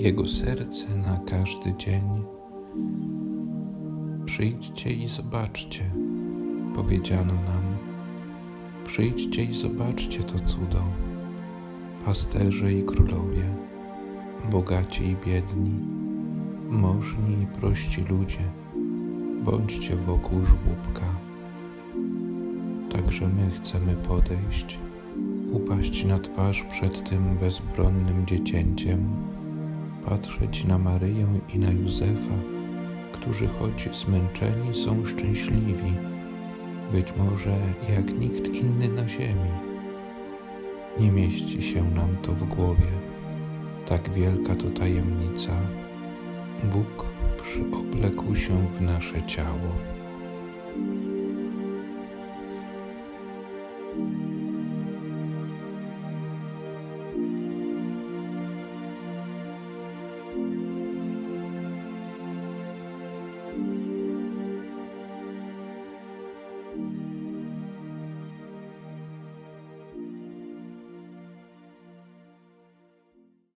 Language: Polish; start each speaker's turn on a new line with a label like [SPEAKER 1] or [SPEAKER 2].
[SPEAKER 1] Jego serce na każdy dzień. Przyjdźcie i zobaczcie, powiedziano nam. Przyjdźcie i zobaczcie to cudo. Pasterze i królowie, bogaci i biedni, możni i prości ludzie, bądźcie wokół żłóbka. Także my chcemy podejść, upaść na twarz przed tym bezbronnym dziecięciem, patrzeć na Maryję i na Józefa, którzy choć zmęczeni są szczęśliwi, być może jak nikt inny na ziemi. Nie mieści się nam to w głowie, tak wielka to tajemnica. Bóg przyoblekł się w nasze ciało.